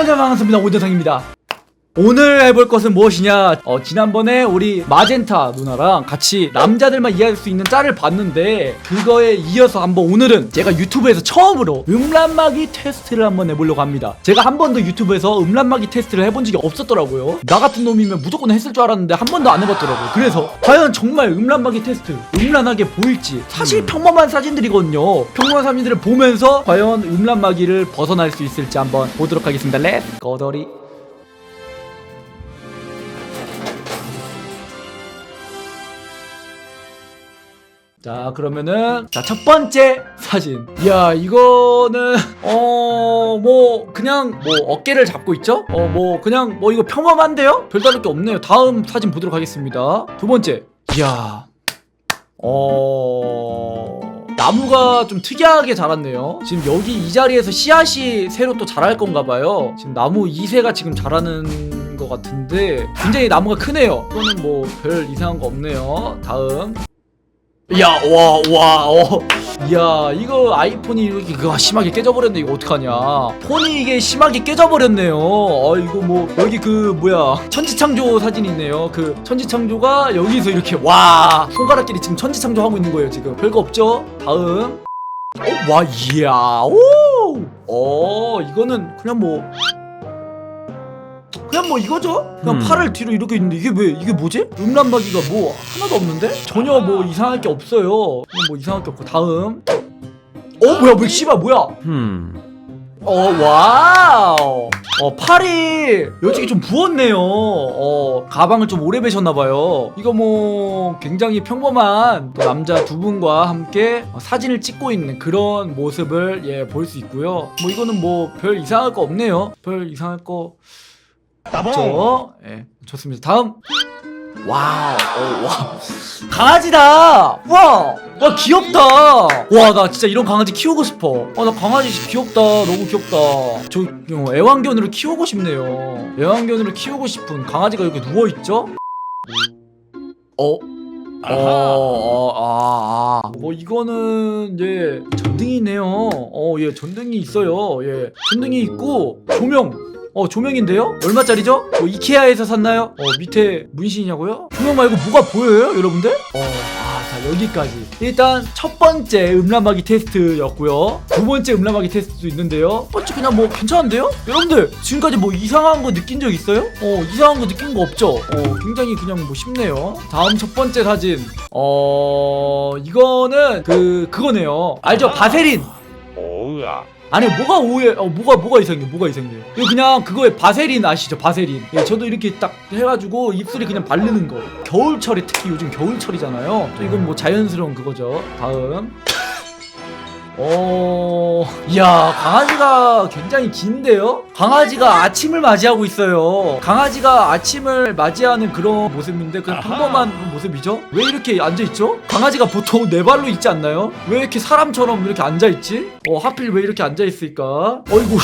안녕하세요 반갑습니다. 오대상입니다 오늘 해볼 것은 무엇이냐? 어, 지난번에 우리 마젠타 누나랑 같이 남자들만 이해할 수 있는 짤을 봤는데 그거에 이어서 한번 오늘은 제가 유튜브에서 처음으로 음란마귀 테스트를 한번 해보려고 합니다. 제가 한 번도 유튜브에서 음란마귀 테스트를 해본 적이 없었더라고요. 나 같은 놈이면 무조건 했을 줄 알았는데 한 번도 안 해봤더라고요. 그래서 과연 정말 음란마귀 테스트 음란하게 보일지 사실 평범한 사진들이거든요. 평범한 사진들을 보면서 과연 음란마귀를 벗어날 수 있을지 한번 보도록 하겠습니다. 렛 거더리 자 그러면은 자 첫 번째 사진. 이야 이거는 어 뭐 그냥 뭐 어깨를 잡고 있죠? 어 뭐 그냥 뭐 이거 평범한데요? 별다를 게 없네요. 다음 사진 보도록 하겠습니다. 두 번째. 이야. 어 나무가 좀 특이하게 자랐네요. 지금 여기 이 자리에서 씨앗이 새로 또 자랄 건가 봐요. 지금 나무 2세가 지금 자라는 것 같은데 굉장히 나무가 크네요. 이거는 뭐 별 이상한 거 없네요. 다음 야, 와, 와, 어. 이야, 이거 아이폰이 이렇게 그거 심하게 깨져버렸네. 이거 어떡하냐. 폰이 이게 심하게 깨져버렸네요. 어, 이거 뭐, 여기 그, 뭐야. 천지창조 사진이 있네요. 그, 천지창조가 여기서 이렇게, 와. 손가락끼리 지금 천지창조 하고 있는 거예요, 지금. 별거 없죠? 다음. 어, 와, 이야, 오! 어, 이거는 그냥 뭐, 그냥 뭐 이거죠? 그냥 음. 팔을 뒤로 이렇게 있는데 이게 왜 이게 뭐지? 음란마귀가 뭐 하나도 없는데? 전혀 뭐 이상할 게 없어요. 뭐 이상할 게 없고 다음. 어 뭐야 뭐 씨발 뭐야? 음. 어 와우. 어 팔이 여직이 좀 부었네요. 어 가방을 좀 오래 매셨나 봐요. 이거 뭐 굉장히 평범한 또 남자 두 분과 함께 어, 사진을 찍고 있는 그런 모습을 예 볼 수 있고요. 뭐 이거는 뭐 별 이상할 거 없네요. 별 이상할 거 없죠. 예 좋습니다. 다음. 와우, 어, 와, 강아지다. 와, 와 귀엽다. 와, 나 진짜 이런 강아지 키우고 싶어. 아, 나 강아지 귀엽다. 너무 귀엽다. 저 어, 애완견으로 키우고 싶네요. 애완견으로 키우고 싶은 강아지가 이렇게 누워 있죠? 어. 어, 어, 아, 아. 뭐, 이거는, 예, 전등이네요. 어, 예, 전등이 있어요. 예, 전등이 있고, 조명. 어, 조명인데요? 얼마짜리죠? 뭐, 이케아에서 샀나요? 어, 밑에 문신이냐고요? 조명 말고 뭐가 보여요, 여러분들? 어, 아, 자, 여기까지. 일단, 첫 번째 음란마귀 테스트였고요. 두 번째 음란마귀 테스트도 있는데요. 첫 번째 그냥 뭐, 괜찮은데요? 여러분들, 지금까지 뭐 이상한 거 느낀 적 있어요? 어, 이상한 거 느낀 거 없죠? 어, 굉장히 그냥 뭐 쉽네요. 다음 첫 번째 사진. 어, 이거는 그, 그거네요. 알죠? 바세린! 오우야. 아니 뭐가 오해 어 뭐가 뭐가 이상해 뭐가 이상해. 이거 그냥 그거에 바세린 아시죠? 바세린. 예 저도 이렇게 딱 해가지고 입술에 그냥 바르는 거. 겨울철에 특히 요즘 겨울철이잖아요. 또 이건 뭐 자연스러운 그거죠. 다음. 어, 이야, 강아지가 굉장히 긴데요? 강아지가 아침을 맞이하고 있어요. 강아지가 아침을 맞이하는 그런 모습인데, 그냥 평범한 모습이죠? 왜 이렇게 앉아있죠? 강아지가 보통 네 발로 있지 않나요? 왜 이렇게 사람처럼 이렇게 앉아있지? 어, 하필 왜 이렇게 앉아있을까? 어이구,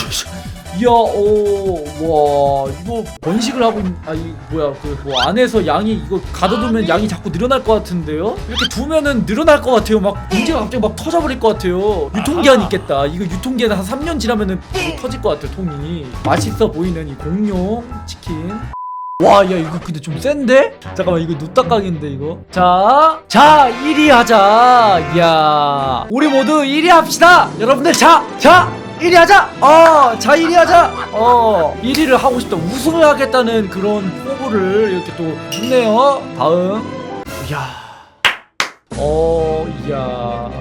이야, 어, 와, 이거 번식을 하고, 있, 아, 이, 뭐야, 그, 뭐, 안에서 양이, 이거 가둬두면 양이 자꾸 늘어날 것 같은데요? 이렇게 두면은 늘어날 것 같아요. 막, 문제가 갑자기 막 터져버릴 것 같아요. 유통기한 있겠다. 이거 유통기한 한 3년 지나면은 이거 터질 것 같아요, 통이. 맛있어 보이는 이 공룡 치킨. 와, 야, 이거 근데 좀 센데? 잠깐만, 이거 누딱각인데, 이거. 자, 자, 1위 하자. 이야. 우리 모두 1위 합시다. 여러분들, 자, 자, 1위 하자! 어, 자, 1위 하자! 어, 1위를 하고 싶다. 우승을 하겠다는 그런 포부를 이렇게 또 줬네요. 다음. 이야. 어, 이야.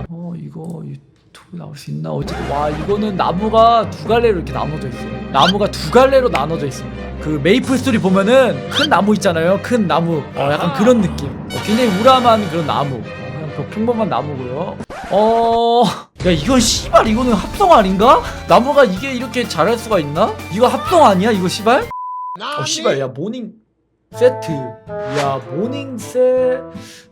어, 이거 유튜브 나올 수 있나? 어쨌든, 와, 이거는 나무가 두 갈래로 이렇게 나눠져 있어요. 나무가 두 갈래로 나눠져 있습니다. 그 메이플 스토리 보면은 큰 나무 있잖아요. 큰 나무. 어, 약간 그런 느낌. 어, 굉장히 우람한 그런 나무. 어, 그냥 그 평범한 나무고요. 어, 야 이건 씨발 이거는 합성 아닌가? 나무가 이게 이렇게 자랄 수가 있나? 이거 합성 아니야 이거 씨발? 어 씨발 야 모닝 세트 야 모닝 세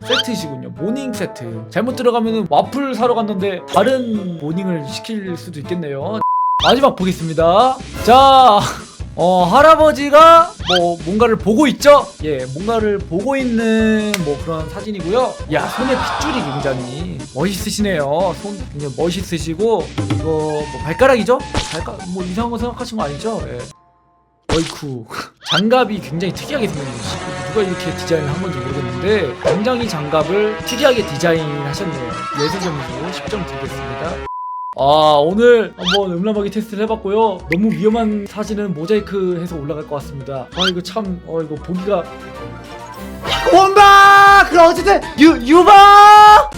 세트시군요 모닝 세트 잘못 들어가면은 와플 사러 갔는데 다른 모닝을 시킬 수도 있겠네요 마지막 보겠습니다 자 어, 할아버지가 뭐 뭔가를 보고 있죠? 예, 뭔가를 보고 있는 뭐 그런 사진이고요. 야, 손에 핏줄이 굉장히 멋있으시네요. 손 굉장히 멋있으시고 이거 뭐 발가락이죠? 발가락 뭐 이상한 거 생각하신 거 아니죠? 예. 어이쿠 장갑이 굉장히 특이하게 생겼네요 누가 이렇게 디자인을 한 건지 모르겠는데 굉장히 장갑을 특이하게 디자인하셨네요 예술 점수 10점 드리겠습니다 아 오늘 한번 음란마귀 테스트를 해봤고요 너무 위험한 사진은 모자이크 해서 올라갈 것 같습니다 아 이거 참 어 이거 보기가 원박! 그럼 어쨌든 유 유박!